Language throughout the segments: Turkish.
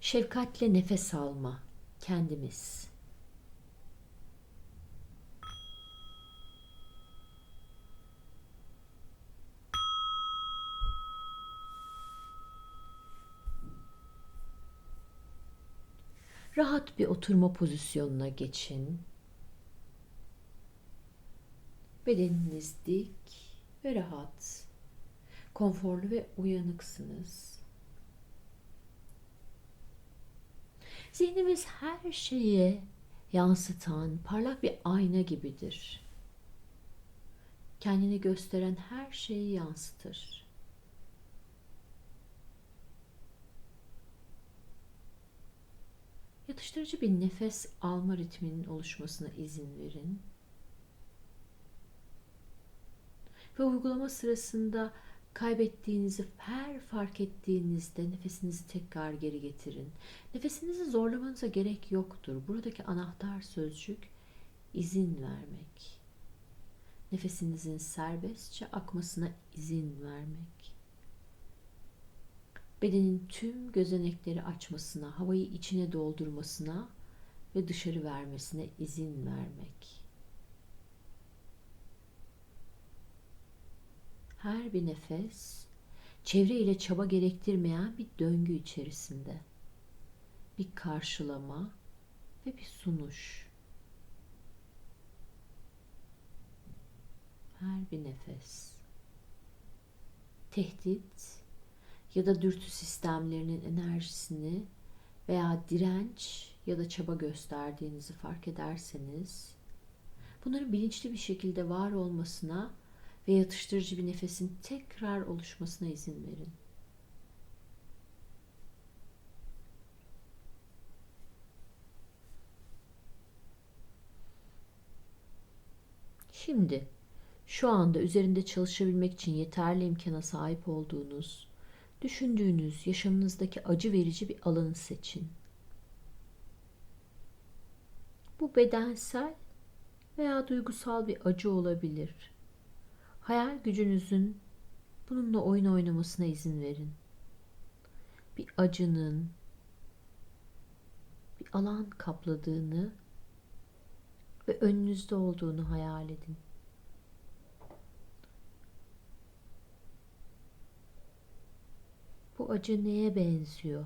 Şefkatle nefes alma. Kendimiz. Rahat bir oturma pozisyonuna geçin. Bedeniniz dik ve rahat. Konforlu ve uyanıksınız. Zihnimiz her şeye yansıtan parlak bir ayna gibidir. Kendini gösteren her şeyi yansıtır. Yatıştırıcı bir nefes alma ritminin oluşmasına izin verin. Ve uygulama sırasında kaybettiğinizi her fark ettiğinizde nefesinizi tekrar geri getirin. Nefesinizi zorlamanıza gerek yoktur. Buradaki anahtar sözcük izin vermek. Nefesinizin serbestçe akmasına izin vermek. Bedenin tüm gözenekleri açmasına, havayı içine doldurmasına ve dışarı vermesine izin vermek. Her bir nefes çevre ile çaba gerektirmeyen bir döngü içerisinde. Bir karşılama ve bir sunuş. Her bir nefes. Tehdit ya da dürtü sistemlerinin enerjisini veya direnç ya da çaba gösterdiğinizi fark ederseniz bunların bilinçli bir şekilde var olmasına ve yatıştırıcı bir nefesin tekrar oluşmasına izin verin. Şimdi şu anda üzerinde çalışabilmek için yeterli imkana sahip olduğunuz, düşündüğünüz yaşamınızdaki acı verici bir alanı seçin. Bu bedensel veya duygusal bir acı olabilir. Hayal gücünüzün bununla oyun oynamasına izin verin. Bir acının bir alan kapladığını ve önünüzde olduğunu hayal edin. Bu acı neye benziyor?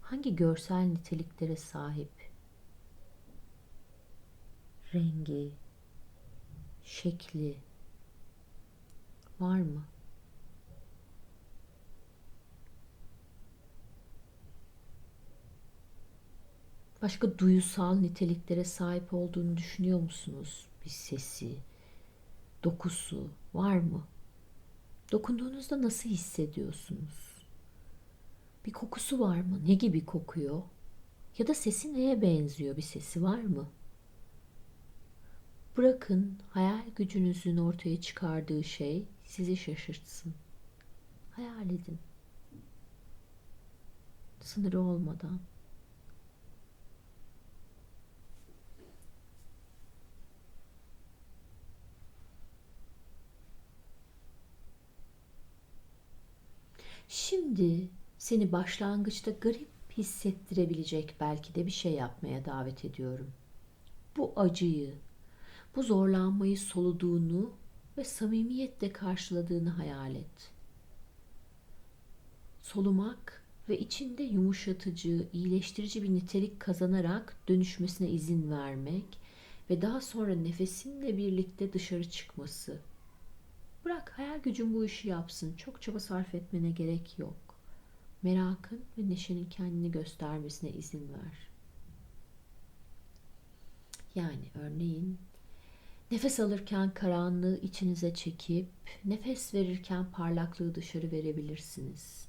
Hangi görsel niteliklere sahip? Rengi, şekli var mı? Başka duyusal niteliklere sahip olduğunu düşünüyor musunuz? Bir sesi, dokusu var mı? Dokunduğunuzda nasıl hissediyorsunuz? Bir kokusu var mı? Ne gibi kokuyor? Ya da sesi neye benziyor? Bir sesi var mı? Bırakın hayal gücünüzün ortaya çıkardığı şey sizi şaşırtsın. Hayal edin. Sınırı olmadan. Şimdi seni başlangıçta garip hissettirebilecek belki de bir şey yapmaya davet ediyorum. Bu acıyı, bu zorlanmayı soluduğunu ve samimiyetle karşıladığını hayal et. Solumak ve içinde yumuşatıcı, iyileştirici bir nitelik kazanarak dönüşmesine izin vermek ve daha sonra nefesinle birlikte dışarı çıkması. Bırak hayal gücün bu işi yapsın. Çok çaba sarf etmene gerek yok. Merakın ve neşenin kendini göstermesine izin ver. Yani örneğin Nefes alırken karanlığı içinize çekip nefes verirken parlaklığı dışarı verebilirsiniz.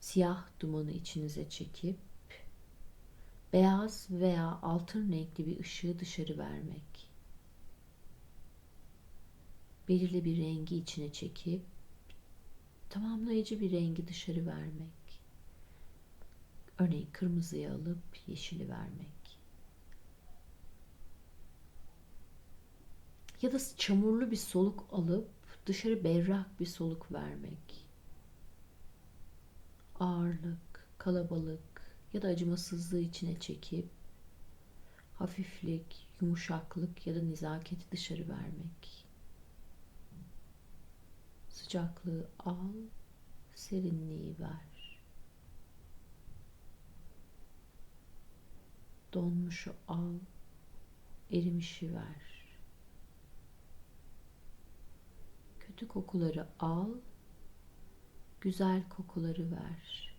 Siyah dumanı içinize çekip beyaz veya altın renkli bir ışığı dışarı vermek. Belirli bir rengi içine çekip tamamlayıcı bir rengi dışarı vermek. Örneğin kırmızıyı alıp yeşili vermek. Ya da çamurlu bir soluk alıp dışarı berrak bir soluk vermek. Ağırlık, kalabalık ya da acımasızlığı içine çekip hafiflik, yumuşaklık ya da nezaketi dışarı vermek. Sıcaklığı al, serinliği ver. Donmuşu al, erimişi ver. Kötü kokuları al, güzel kokuları ver.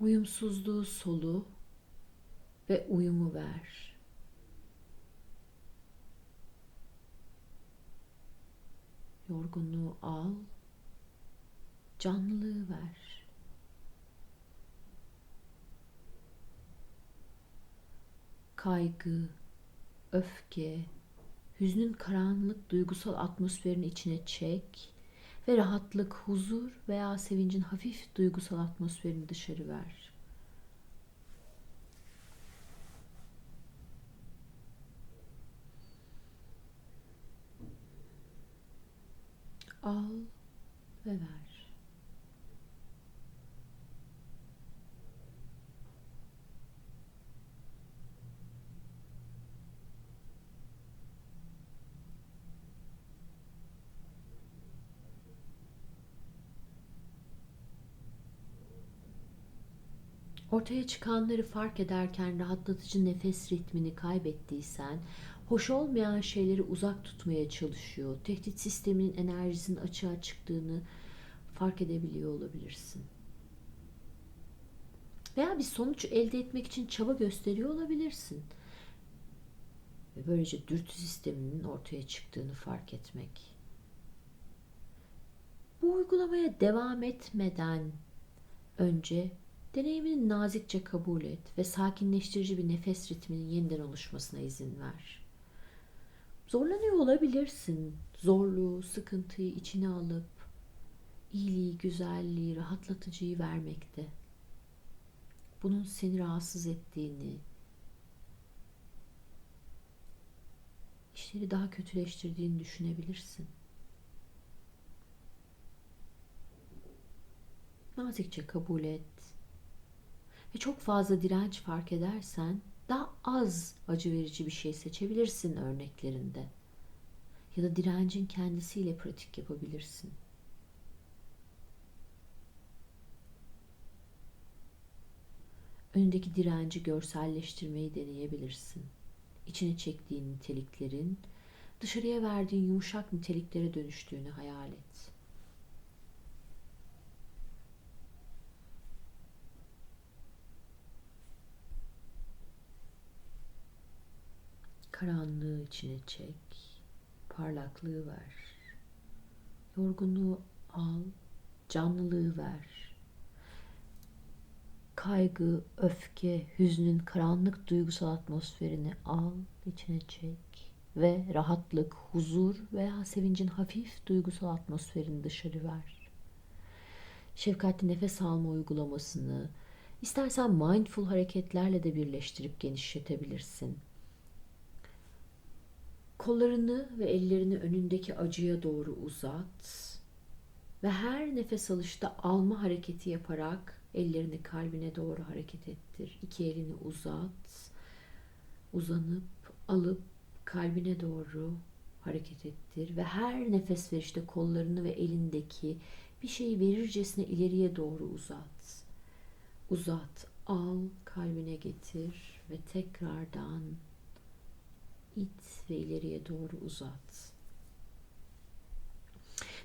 Uyumsuzluğu solu ve uyumu ver. Yorgunluğu al, canlılığı ver. Kaygı, öfke, hüznün karanlık duygusal atmosferin içine çek ve rahatlık, huzur veya sevincin hafif duygusal atmosferini dışarı ver. Al ve ver. Ortaya çıkanları fark ederken rahatlatıcı nefes ritmini kaybettiysen, hoş olmayan şeyleri uzak tutmaya çalışıyor, tehdit sisteminin enerjisinin açığa çıktığını fark edebiliyor olabilirsin. Veya bir sonuç elde etmek için çaba gösteriyor olabilirsin. Ve böylece dürtü sisteminin ortaya çıktığını fark etmek. Bu uygulamaya devam etmeden önce Deneyimini nazikçe kabul et ve sakinleştirici bir nefes ritminin yeniden oluşmasına izin ver. Zorlanıyor olabilirsin. Zorluğu, sıkıntıyı içine alıp iyiliği, güzelliği, rahatlatıcıyı vermekte. Bunun seni rahatsız ettiğini, işleri daha kötüleştirdiğini düşünebilirsin. Nazikçe kabul et ve çok fazla direnç fark edersen daha az acı verici bir şey seçebilirsin örneklerinde. Ya da direncin kendisiyle pratik yapabilirsin. Önündeki direnci görselleştirmeyi deneyebilirsin. İçine çektiğin niteliklerin dışarıya verdiğin yumuşak niteliklere dönüştüğünü hayal et. Karanlığı içine çek. Parlaklığı ver. Yorgunluğu al. Canlılığı ver. Kaygı, öfke, hüznün karanlık duygusal atmosferini al, içine çek ve rahatlık, huzur veya sevincin hafif duygusal atmosferini dışarı ver. Şefkatli nefes alma uygulamasını istersen mindful hareketlerle de birleştirip genişletebilirsin. Kollarını ve ellerini önündeki acıya doğru uzat. Ve her nefes alışta alma hareketi yaparak ellerini kalbine doğru hareket ettir. İki elini uzat. Uzanıp alıp kalbine doğru hareket ettir ve her nefes verişte kollarını ve elindeki bir şeyi verircesine ileriye doğru uzat. Uzat, al, kalbine getir ve tekrardan it ve ileriye doğru uzat.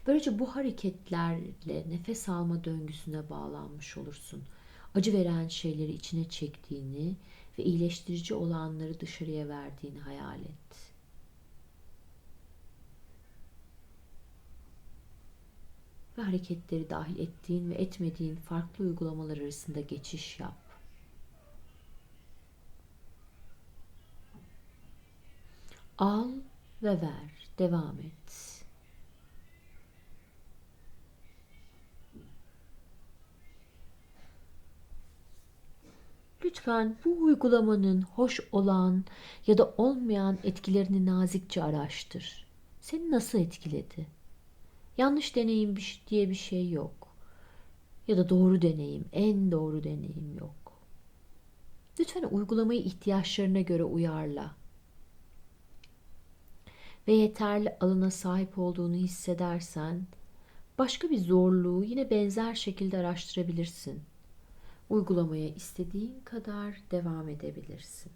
Böylece bu hareketlerle nefes alma döngüsüne bağlanmış olursun. Acı veren şeyleri içine çektiğini ve iyileştirici olanları dışarıya verdiğini hayal et. Ve hareketleri dahil ettiğin ve etmediğin farklı uygulamalar arasında geçiş yap. Al ve ver. Devam et. Lütfen bu uygulamanın hoş olan ya da olmayan etkilerini nazikçe araştır. Seni nasıl etkiledi? Yanlış deneyim diye bir şey yok. ya da doğru deneyim, en doğru deneyim yok. Lütfen uygulamayı ihtiyaçlarına göre uyarla. Ve yeterli alana sahip olduğunu hissedersen başka bir zorluğu yine benzer şekilde araştırabilirsin. Uygulamaya istediğin kadar devam edebilirsin.